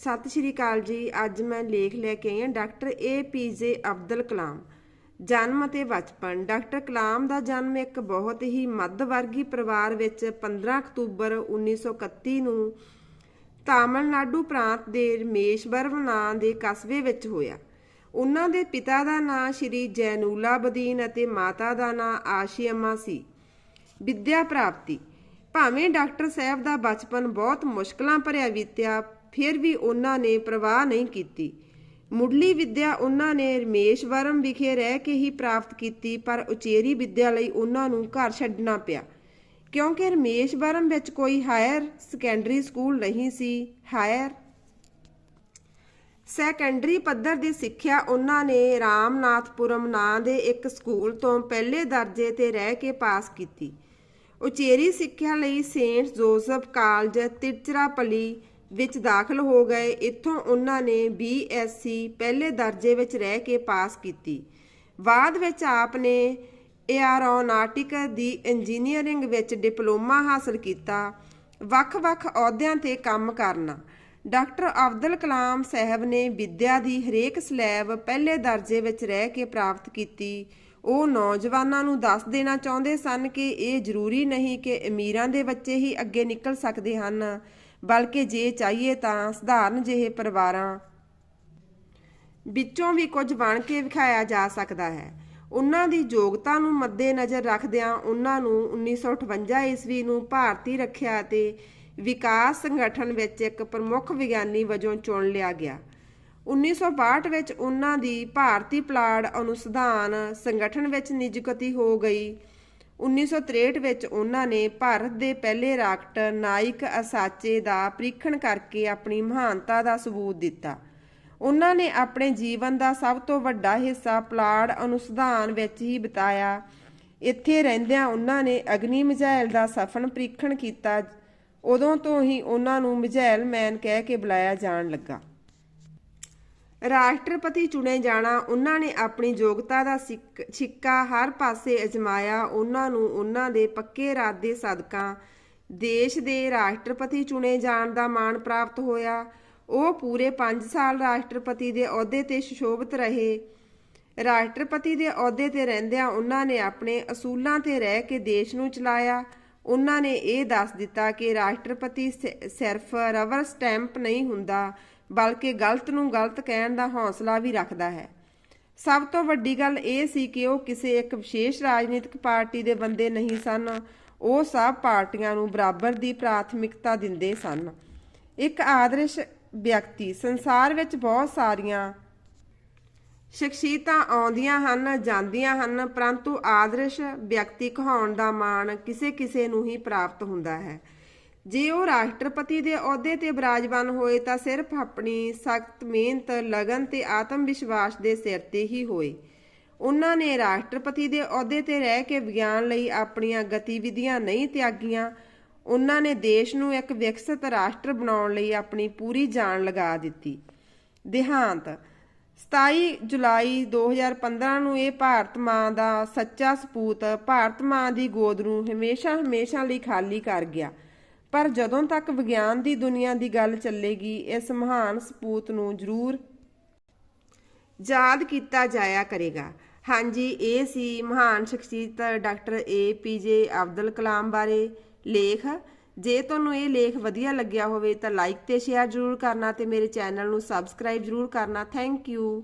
ਸਤਿ ਸ਼੍ਰੀ ਅਕਾਲ ਜੀ। ਅੱਜ ਮੈਂ ਲੇਖ ਲੈ ਕੇ ਆਈ ਹਾਂ ਡਾਕਟਰ ਏ ਪੀ ਜੇ ਅਬਦੁਲ ਕਲਾਮ, ਜਨਮ ਅਤੇ ਬਚਪਨ। ਡਾਕਟਰ ਕਲਾਮ ਦਾ ਜਨਮ ਇੱਕ ਬਹੁਤ ਹੀ ਮੱਧ ਵਰਗੀ ਪਰਿਵਾਰ ਵਿੱਚ 15 ਅਕਤੂਬਰ 1931 ਨੂੰ ਤਾਮਿਲਨਾਡੂ ਪ੍ਰਾਂਤ ਦੇ ਰਮੇਸ਼ਵਰਮ ਨਾਂ ਦੇ ਕਸਬੇ ਵਿੱਚ ਹੋਇਆ। ਉਹਨਾਂ ਦੇ ਪਿਤਾ ਦਾ ਨਾਂ ਸ਼੍ਰੀ ਜੈਨੂਲਾਬਦੀਨ ਅਤੇ ਮਾਤਾ ਦਾ ਨਾਂ ਆਸ਼ੀਅਮਾ ਸੀ। ਵਿਦਿਆ ਪ੍ਰਾਪਤੀ। ਭਾਵੇਂ ਡਾਕਟਰ ਸਾਹਿਬ ਦਾ ਬਚਪਨ ਬਹੁਤ ਮੁਸ਼ਕਲਾਂ ਭਰਿਆ ਬੀਤਿਆ ਫਿਰ ਵੀ ਉਹਨਾਂ ਨੇ ਪ੍ਰਵਾਹ ਨਹੀਂ ਕੀਤੀ। ਮੁੱਢਲੀ ਵਿੱਦਿਆ ਉਹਨਾਂ ਨੇ ਰਮੇਸ਼ਵਰਮ ਵਿਖੇ ਰਹਿ ਕੇ ਹੀ ਪ੍ਰਾਪਤ ਕੀਤੀ, ਪਰ ਉਚੇਰੀ ਵਿੱਦਿਆ ਲਈ ਉਹਨਾਂ ਨੂੰ ਘਰ ਛੱਡਣਾ ਪਿਆ। ਕਿਉਂਕਿ ਰਮੇਸ਼ਵਰਮ ਵਿੱਚ ਕੋਈ ਹਾਇਰ ਸੈਕੰਡਰੀ ਸਕੂਲ ਨਹੀਂ ਸੀ, ਹਾਇਰ ਸੈਕੰਡਰੀ ਪੱਧਰ ਦੀ ਸਿੱਖਿਆ ਉਹਨਾਂ ਨੇ ਰਾਮਨਾਥਪੁਰਮ ਨਾਂ ਦੇ ਇੱਕ ਸਕੂਲ ਤੋਂ ਪਹਿਲੇ ਦਰਜੇ ਤੇ ਰਹਿ ਕੇ ਪਾਸ ਕੀਤੀ। ਉਚੇਰੀ ਸਿੱਖਿਆ ਲਈ ਸੇਂਟ ਜੋਸਫ ਕਾਲਜ, ਤਿਰਚਰਾਪਲੀ ਵਿੱਚ ਦਾਖਲ ਹੋ ਗਏ। ਇੱਥੋਂ ਉਹਨਾਂ ਨੇ ਬੀਐਸਸੀ ਪਹਿਲੇ ਦਰਜੇ ਵਿੱਚ ਰਹਿ ਕੇ ਪਾਸ ਕੀਤੀ। ਬਾਅਦ ਵਿੱਚ ਆਪ ਨੇ ਏਆਰੋਨਾਟਿਕ ਦੀ ਇੰਜੀਨੀਅਰਿੰਗ ਵਿੱਚ ਡਿਪਲੋਮਾ ਹਾਸਲ ਕੀਤਾ। ਵੱਖ-ਵੱਖ ਅਹੁਦਿਆਂ ਤੇ ਕੰਮ ਕਰਨਾ। ਡਾਕਟਰ ਅਬਦੁਲ ਕਲਾਮ ਸਾਹਿਬ ਨੇ ਵਿੱਦਿਆ ਦੀ ਹਰੇਕ ਸਲੈਬ ਪਹਿਲੇ ਦਰਜੇ ਵਿੱਚ ਰਹਿ ਕੇ ਪ੍ਰਾਪਤ ਕੀਤੀ। ਉਹ ਨੌਜਵਾਨਾਂ ਨੂੰ ਦੱਸ ਦੇਣਾ ਚਾਹੁੰਦੇ ਸਨ ਕਿ ਇਹ ਜ਼ਰੂਰੀ ਨਹੀਂ ਕਿ ਅਮੀਰਾਂ ਦੇ ਬੱਚੇ ਹੀ ਅੱਗੇ ਨਿਕਲ ਸਕਦੇ ਹਨ। ਬਲਕਿ ਜੇ ਚਾਹੀਏ ਤਾਂ ਸਧਾਰਨ ਜਿਹੇ ਪਰਿਵਾਰਾਂ ਵਿੱਚੋਂ ਵੀ ਕੁਝ ਬਣ ਕੇ ਵਿਖਾਇਆ ਜਾ ਸਕਦਾ ਹੈ। ਉਹਨਾਂ ਦੀ ਯੋਗਤਾ ਨੂੰ ਮੱਦੇਨਜ਼ਰ ਰੱਖਦਿਆਂ ਉਹਨਾਂ ਨੂੰ 1958 ਈਸਵੀ ਨੂੰ ਭਾਰਤੀ ਰੱਖਿਆ ਅਤੇ ਵਿਕਾਸ ਸੰਗਠਨ ਵਿੱਚ ਇੱਕ ਪ੍ਰਮੁੱਖ ਵਿਗਿਆਨੀ ਵਜੋਂ ਚੁਣ ਲਿਆ ਗਿਆ। 1962 ਵਿੱਚ ਉਹਨਾਂ ਦੀ ਭਾਰਤੀ ਪਲਾੜ ਅਨੁਸੰਧਾਨ ਸੰਗਠਨ ਵਿੱਚ ਨਿਯੁਕਤੀ ਹੋ ਗਈ। 1963 ਵਿੱਚ ਉਹਨਾਂ ਨੇ ਭਾਰਤ ਦੇ ਪਹਿਲੇ ਰਾਕਟਰ ਨਾਇਕ ਅਸਾਚੇ ਦਾ ਪ੍ਰੀਖਣ ਕਰਕੇ ਆਪਣੀ ਮਹਾਨਤਾ ਦਾ ਸਬੂਤ ਦਿੱਤਾ। ਉਹਨਾਂ ਨੇ ਆਪਣੇ ਜੀਵਨ ਦਾ ਸਭ ਤੋਂ ਵੱਡਾ ਹਿੱਸਾ ਪਲਾੜ ਅਨੁਸੰਧਾਨ ਵਿੱਚ ਹੀ ਬਿਤਾਇਆ। ਇੱਥੇ ਰਹਿੰਦਿਆਂ ਉਹਨਾਂ ਨੇ ਅਗਨੀ ਮਿਜ਼ਾਈਲ ਦਾ ਸਫਲ ਪ੍ਰੀਖਣ ਕੀਤਾ। ਉਦੋਂ ਤੋਂ ਹੀ ਉਹਨਾਂ ਨੂੰ ਮਿਜ਼ਾਈਲ ਮੈਨ ਕਹਿ ਕੇ ਬੁਲਾਇਆ ਜਾਣ ਲੱਗਾ। ਰਾਸ਼ਟਰਪਤੀ ਚੁਣੇ ਜਾਣਾ, ਉਹਨਾਂ ਨੇ ਆਪਣੀ ਯੋਗਤਾ ਦਾ ਸਿੱਕ- ਛਿੱਕਾ ਹਰ ਪਾਸੇ ਅਜਮਾਇਆ, ਉਹਨਾਂ ਨੂੰ ਉਹਨਾਂ ਦੇ ਪੱਕੇ ਇਰਾਦੇ ਸਦਕਾ ਦੇਸ਼ ਦੇ ਰਾਸ਼ਟਰਪਤੀ ਚੁਣੇ ਜਾਣ ਦਾ ਮਾਣ ਪ੍ਰਾਪਤ ਹੋਇਆ। ਉਹ ਪੂਰੇ 5 ਸਾਲ ਰਾਸ਼ਟਰਪਤੀ ਦੇ ਅਹੁਦੇ ਤੇ ਸੁਸ਼ੋਭਿਤ ਰਹੇ। ਰਾਸ਼ਟਰਪਤੀ ਦੇ ਅਹੁਦੇ ਤੇ ਰਹਿੰਦਿਆਂ ਉਹਨਾਂ ਨੇ ਆਪਣੇ ਅਸੂਲਾਂ ਤੇ ਰਹਿ ਕੇ ਦੇਸ਼ ਨੂੰ ਚਲਾਇਆ। ਉਹਨਾਂ ਨੇ ਇਹ ਦੱਸ ਦਿੱਤਾ ਕਿ ਰਾਸ਼ਟਰਪਤੀ ਸਿ- ਸਿਰਫ ਰਬਰ ਸਟੈਂਪ ਨਹੀਂ ਹੁੰਦਾ ਬਲਕਿ ਗਲਤ ਨੂੰ ਗਲਤ ਕਹਿਣ ਦਾ ਹੌਸਲਾ ਵੀ ਰੱਖਦਾ ਹੈ। ਸਭ ਤੋਂ ਵੱਡੀ ਗੱਲ ਇਹ ਸੀ ਕਿ ਉਹ ਕਿਸੇ ਇੱਕ ਵਿਸ਼ੇਸ਼ ਰਾਜਨੀਤਿਕ ਪਾਰਟੀ ਦੇ ਬੰਦੇ ਨਹੀਂ ਸਨ। ਉਹ ਸਭ ਪਾਰਟੀਆਂ ਨੂੰ ਬਰਾਬਰ ਦੀ ਪ੍ਰਾਥਮਿਕਤਾ ਦਿੰਦੇ ਸਨ। ਇੱਕ ਆਦਰਸ਼ ਵਿਅਕਤੀ, ਸੰਸਾਰ ਵਿੱਚ ਬਹੁਤ ਸਾਰੀਆਂ ਸ਼ਖਸੀਅਤਾਂ ਆਉਂਦੀਆਂ ਹਨ, ਜਾਂਦੀਆਂ ਹਨ, ਪਰੰਤੂ ਆਦਰਸ਼ ਵਿਅਕਤੀ ਕਹਾਉਣ ਦਾ ਮਾਣ ਕਿਸੇ ਕਿਸੇ ਨੂੰ ਹੀ ਪ੍ਰਾਪਤ ਹੁੰਦਾ ਹੈ। ਜੇ ਉਹ ਰਾਸ਼ਟਰਪਤੀ ਦੇ ਅਹੁਦੇ ਤੇ ਬਿਰਾਜਮਾਨ ਹੋਏ ਤਾਂ ਸਿਰਫ ਆਪਣੀ ਸਖਤ ਮਿਹਨਤ, ਲਗਨ ਤੇ ਆਤਮ ਵਿਸ਼ਵਾਸ ਦੇ ਸਿਰ ਤੇ ਹੀ ਹੋਏ। ਉਹਨਾਂ ਨੇ ਰਾਸ਼ਟਰਪਤੀ ਦੇ ਅਹੁਦੇ ਤੇ ਰਹਿ ਕੇ ਵਿਗਿਆਨ ਲਈ ਆਪਣੀਆਂ ਗਤੀਵਿਧੀਆਂ ਨਹੀਂ ਤਿਆਗੀਆਂ। ਉਹਨਾਂ ਨੇ ਦੇਸ਼ ਨੂੰ ਇੱਕ ਵਿਕਸਿਤ ਰਾਸ਼ਟਰ ਬਣਾਉਣ ਲਈ ਆਪਣੀ ਪੂਰੀ ਜਾਨ ਲਗਾ ਦਿੱਤੀ। ਦੇਹਾਂਤ। 27 ਜੁਲਾਈ 2015 ਨੂੰ ਇਹ ਭਾਰਤ ਮਾਂ ਦਾ ਸੱਚਾ ਸਪੂਤ ਭਾਰਤ ਮਾਂ ਦੀ ਗੋਦ ਨੂੰ ਹਮੇਸ਼ਾ ਹਮੇਸ਼ਾ ਲਈ ਖਾਲੀ ਕਰ ਗਿਆ। ਪਰ ਜਦੋਂ ਤੱਕ ਵਿਗਿਆਨ ਦੀ ਦੁਨੀਆ ਦੀ ਗੱਲ ਚੱਲੇਗੀ, ਇਸ ਮਹਾਨ ਸਪੂਤ ਨੂੰ ਜ਼ਰੂਰ ਯਾਦ ਕੀਤਾ ਜਾਇਆ ਕਰੇਗਾ। ਹਾਂਜੀ, ਇਹ ਸੀ ਮਹਾਨ ਸ਼ਖਸੀਅਤ ਡਾਕਟਰ ਏ ਪੀ ਜੇ ਅਬਦੁਲ ਕਲਾਮ ਬਾਰੇ ਲੇਖ। ਜੇ ਤੁਹਾਨੂੰ ਇਹ ਲੇਖ ਵਧੀਆ ਲੱਗਿਆ ਹੋਵੇ ਤਾਂ ਲਾਈਕ ਤੇ ਸ਼ੇਅਰ ਜ਼ਰੂਰ ਕਰਨਾ ਤੇ ਮੇਰੇ ਚੈਨਲ ਨੂੰ ਸਬਸਕ੍ਰਾਈਬ ਜ਼ਰੂਰ ਕਰਨਾ। Thank you